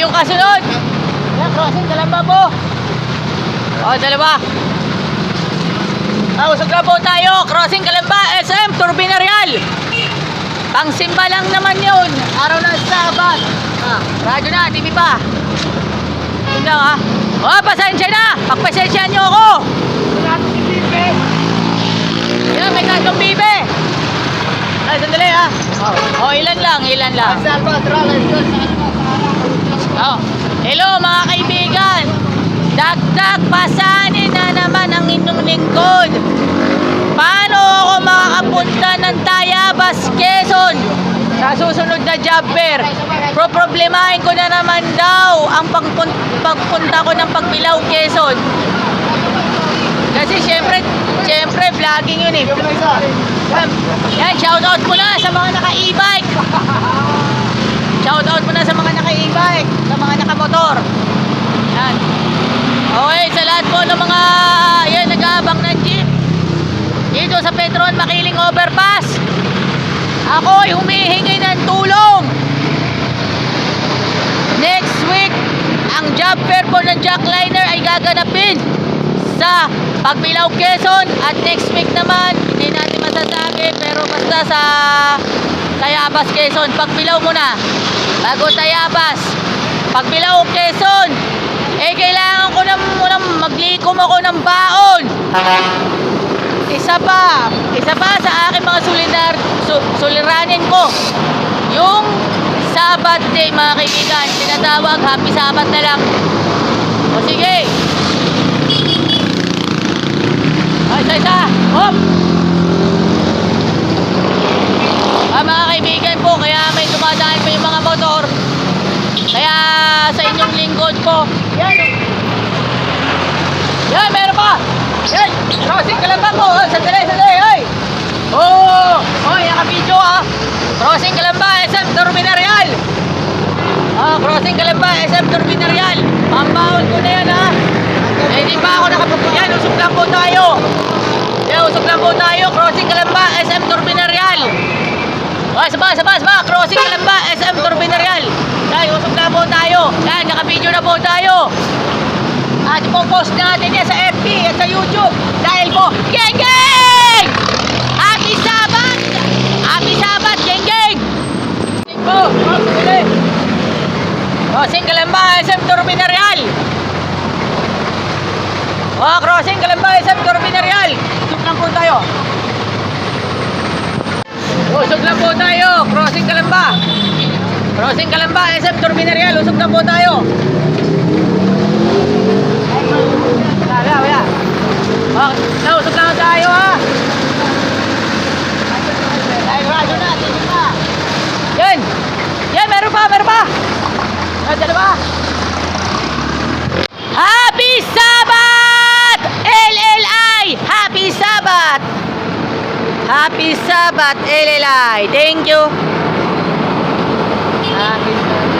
yung kasunod. Yan, crossing, kalamba po. O, dalawa. Ah, usog na po tayo. Crossing Kalamba, SM, Turbina Real. Pangsimba lang naman yun. Araw ng Sabat. Ah, radyo na, TV pa. Yun lang ha. O, pasensya na. Pagpasensya nyo ako. Yan, may katong bibe. Ay, sandali ha. O, ilan lang, ilan lang. Oh. Hello mga kaibigan. Dagdag pasanin na naman ang inyong lingkod. Paano ako makakapunta ng Tayabas, Quezon? Sa susunod na job fair. Pro-problemahin ko na naman daw ang pagpun- pagpunta ko ng Pagbilao, Quezon. Kasi syempre, syempre vlogging yun eh. Yan, yan shoutout ko na sa mga naka-e-bike. Shoutout mo na sa mga naka-e-bike, naka-motor. Yan. Okay, sa lahat po ng mga yan nag-aabang ng jeep. Dito sa Petron Makiling Overpass. Ako ay humihingi ng tulong. Next week, ang job fair po ng Jackliner ay gaganapin sa Pagbilao, Quezon. At next week naman, hindi natin masasabi, pero basta sa Tayabas, Quezon. Pagbilao muna. Bago Tayabas. Pagbilao, Quezon. Eh, kailangan ko na muna maglikom ako ng baon. Isa pa, isa pa sa aking mga sulinar, su, suliranin ko. Yung Sabat Day, mga kaibigan. Tinatawag, Happy Sabat na lang. O sige. Ay, isa, isa. Hop! Ah, mga kaibigan po, kaya may dumadaan pa yung mga motor. Kaya sa inyong lingkod po. Yan. Yan, meron pa. Yan. Crossing Kalamba po. Oh, sandali, sandali. Ay. Oh, oh, yan ka video ah. Crossing Kalamba, SM Turbina Real. Ah, crossing Kalamba, SM Turbina Real. Pambaon ko na yan ah. Eh, hindi pa ako nakapupunta. Yan, usok lang po tayo. Yan, usok lang po tayo. Crossing Kalamba, SM Turbina Real. Oh, saba, saba, saba. Crossing Kalamba, SM Turbina Real. Na po tayo. Yan, naka-video na po tayo. At ipopost natin yan sa FB at sa YouTube. Dahil po, geng geng! Happy Sabat! Happy Sabat, geng geng! Po, oh, sige. Crossing Kalamba, SM Turbina Real. Oh, crossing Kalamba, SM Turbina Real. Usok lang po tayo. Usok lang po tayo. Crossing Kalamba. Crossing Kalamba, SM Turbina Real. Usok lang po tayo. Wala, wala. Oh, nausok lang tayo ha. Ay, radyo na, tingin na. Yan. Yan, meron pa, meron pa. Yan, dalawa. Happy Sabat! LLI! Happy Sabat! Happy Sabat, LLI. Thank you akin.